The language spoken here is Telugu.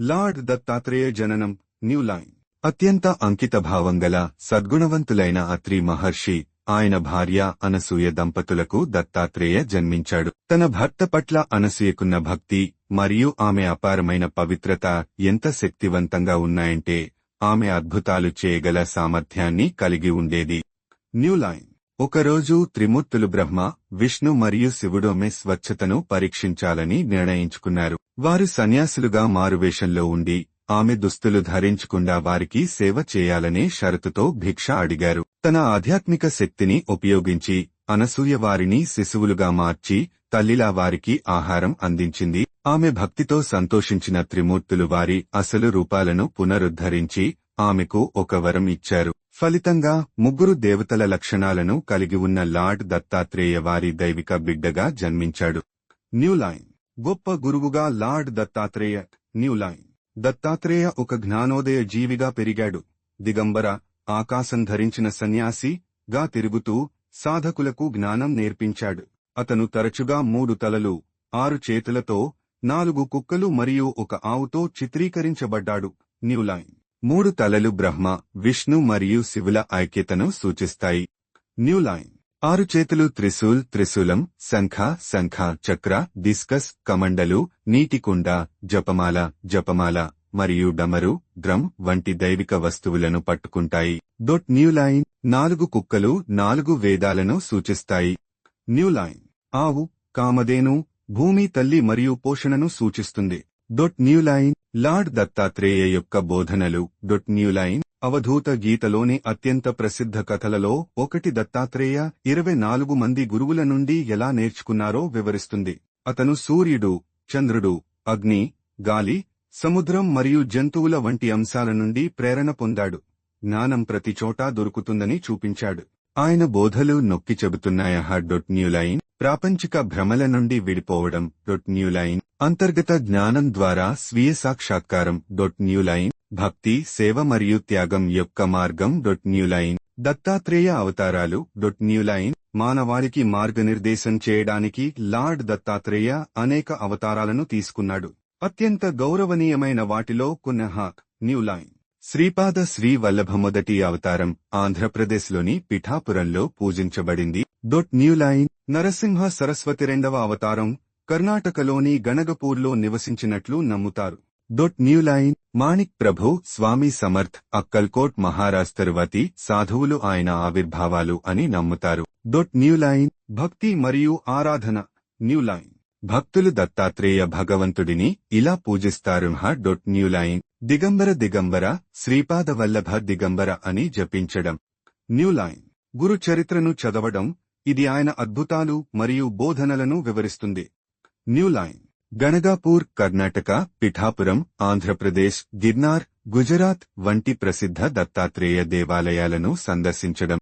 లార్డ్ దత్తాత్రేయ జననం న్యూ లైన్. అత్యంత అంకితభావం గల సద్గుణవంతులైన అత్రి మహర్షి ఆయన భార్య అనసూయ దంపతులకు దత్తాత్రేయ జన్మించాడు. తన భర్త పట్ల అనసూయకున్న భక్తి మరియు ఆమె అపారమైన పవిత్రత ఎంత శక్తివంతంగా ఉన్నాయంటే ఆమె అద్భుతాలు చేయగల సామర్థ్యాన్ని కలిగి ఉండేది. New line. ఒకరోజు త్రిమూర్తులు బ్రహ్మ విష్ణు మరియు శివుడోమె స్వచ్ఛతను పరీక్షించాలని నిర్ణయించుకున్నారు. వారు సన్యాసులుగా మారువేషంలో ఉండి ఆమె దుస్తులు ధరించకుండా వారికి సేవ చేయాలనే షరతుతో భిక్ష అడిగారు. తన ఆధ్యాత్మిక శక్తిని ఉపయోగించి అనసూయ వారిని శిశువులుగా మార్చి తల్లిలా వారికి ఆహారం అందించింది. ఆమె భక్తితో సంతోషించిన త్రిమూర్తులు వారి అసలు రూపాలను పునరుద్ధరించి ఆమెకు ఒక వరం ఇచ్చారు. ఫలితంగా ముగ్గురు దేవతల లక్షణాలను కలిగి ఉన్న లార్డ్ దత్తాత్రేయ వారి దైవిక బిడ్డగా జన్మించాడు. న్యూలైన్ గొప్ప గురువుగా లార్డ్ దత్తాత్రేయ. న్యూలైన్ దత్తాత్రేయ ఒక జ్ఞానోదయ జీవిగా పెరిగాడు. దిగంబర ఆకాశం ధరించిన సన్యాసి గా తిరుగుతూ సాధకులకు జ్ఞానం నేర్పించాడు. అతను తరచుగా మూడు తలలు ఆరు చేతులతో నాలుగు కుక్కలు మరియు ఒక ఆవుతో చిత్రీకరించబడ్డాడు. న్యూలైన్ మూడు తలలు బ్రహ్మ విష్ణు మరియు శివుల ఐక్యతను సూచిస్తాయి. New line. ఆరు చేతులు త్రిశూల్ త్రిశూలం శంఖ శంఖ చక్ర డిస్కస్ కమండలు నీటికుండ జపమాల జపమాల మరియు డమరు డ్రమ్ వంటి దైవిక వస్తువులను పట్టుకుంటాయి. Dot new line. నాలుగు కుక్కలు నాలుగు వేదాలను సూచిస్తాయి. New line. ఆవు కామధేను భూమి తల్లి మరియు పోషణను సూచిస్తుంది. Dot new line. Lord Dattatreya యొక్క బోధనలు డొట్ న్యూలైన్ అవధూత గీతలోని అత్యంత ప్రసిద్ధ కథలలో ఒకటి దత్తాత్రేయ ఇరవై నాలుగు మంది గురువుల నుండి ఎలా నేర్చుకున్నారో వివరిస్తుంది. అతను సూర్యుడు చంద్రుడు అగ్ని గాలి సముద్రం మరియు జంతువుల వంటి అంశాల నుండి ప్రేరణ పొందాడు. జ్ఞానం ప్రతి చోటా దొరుకుతుందని చూపించాడు. ఆయన బోధలు నొక్కి చెబుతున్నాయహ డొట్ న్యూలైన్ ప్రాపంచిక భ్రమల నుండి విడిపోవడం డొట్ న్యూ లైన్ అంతర్గత జ్ఞానం ద్వారా స్వీయ సాక్షాత్కారం డొట్ న్యూ లైన్ భక్తి సేవ మరియు త్యాగం యొక్క మార్గం డొట్ న్యూ లైన్ దత్తాత్రేయ అవతారాలు డొట్ న్యూ లైన్ మానవాళికి మార్గనిర్దేశం చేయడానికి లార్డ్ దత్తాత్రేయ అనేక అవతారాలను తీసుకున్నాడు. అత్యంత గౌరవనీయమైన వాటిలో కొన్ని హాక్ న్యూ లైన్ శ్రీపాద శ్రీ వల్లభ మొదటి అవతారం ఆంధ్రప్రదేశ్లోని పిఠాపురంలో పూజించబడింది. Dot new line Narasimha Saraswati రెండవ అవతారం కర్ణాటకలోని గణగపూర్లో నివసించినట్లు నమ్ముతారు. డొట్ న్యూ లైన్ మాణిక్ ప్రభు స్వామి సమర్థ్ అక్కల్కోట్ మహారాజ్ తరువాతి సాధువులు ఆయన ఆవిర్భావాలు అని నమ్ముతారు. డొట్ న్యూలైన్ భక్తి మరియు ఆరాధన న్యూ లైన్. భక్తులు దత్తాత్రేయ భగవంతుడిని ఇలా పూజిస్తారు. హ dot new line Digambara Digambara Shripada Vallabha Digambara అని జపించడం. న్యూలైన్ గురు చరిత్రను చదవడం ఇది ఆయన అద్భుతాలు మరియు బోధనలను వివరిస్తుంది. New line. గణగాపూర్ కర్ణాటక పిఠాపురం ఆంధ్రప్రదేశ్ గిర్నార్ గుజరాత్ వంటి ప్రసిద్ధ దత్తాత్రేయ దేవాలయాలను సందర్శించడం